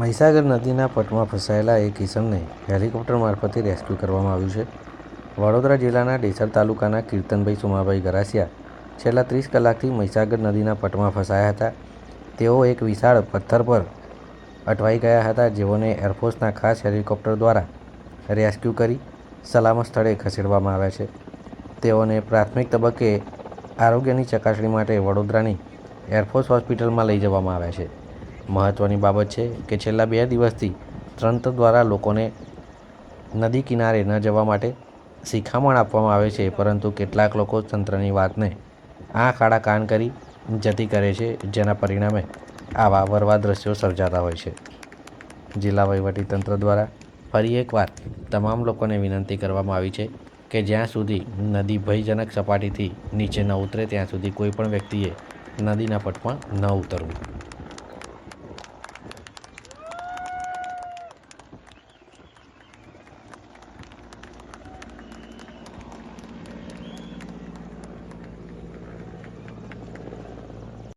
મહીસાગર નદીના પટમાં ફસાયેલા એક કિશનને હેલિકોપ્ટર મારફતે રેસ્ક્યુ કરવામાં આવ્યું છે. વડોદરા જિલ્લાના ડેસર તાલુકાના કીર્તનભાઈ સુમાભાઈ ગરાસિયા છેલ્લા ત્રીસ કલાકથી મહીસાગર નદીના પટમાં ફસાયા હતા. તેઓ એક વિશાળ પથ્થર પર અટવાઈ ગયા હતા, જેઓને એરફોર્સના ખાસ હેલિકોપ્ટર દ્વારા રેસ્ક્યુ કરી સલામત સ્થળે ખસેડવામાં આવ્યા છે. તેઓને પ્રાથમિક તબક્કે આરોગ્યની ચકાસણી માટે વડોદરાની એરફોર્સ હોસ્પિટલમાં લઈ જવામાં આવ્યા છે. મહત્ત્વની બાબત છે કે છેલ્લા બે દિવસથી તંત્ર દ્વારા લોકોને નદી કિનારે ન જવા માટે શિખામણ આપવામાં આવે છે, પરંતુ કેટલાક લોકો તંત્રની વાતને આંખ આડા કાન કરી જતી કરે છે, જેના પરિણામે આવા વરવા દ્રશ્યો સર્જાતા હોય છે. જિલ્લા તંત્ર દ્વારા ફરી એકવાર તમામ લોકોને વિનંતી કરવામાં આવી છે કે જ્યાં સુધી નદી ભયજનક સપાટીથી નીચે ન ઉતરે, ત્યાં સુધી કોઈ પણ વ્યક્તિએ નદીના પટમાં ન ઉતરવું.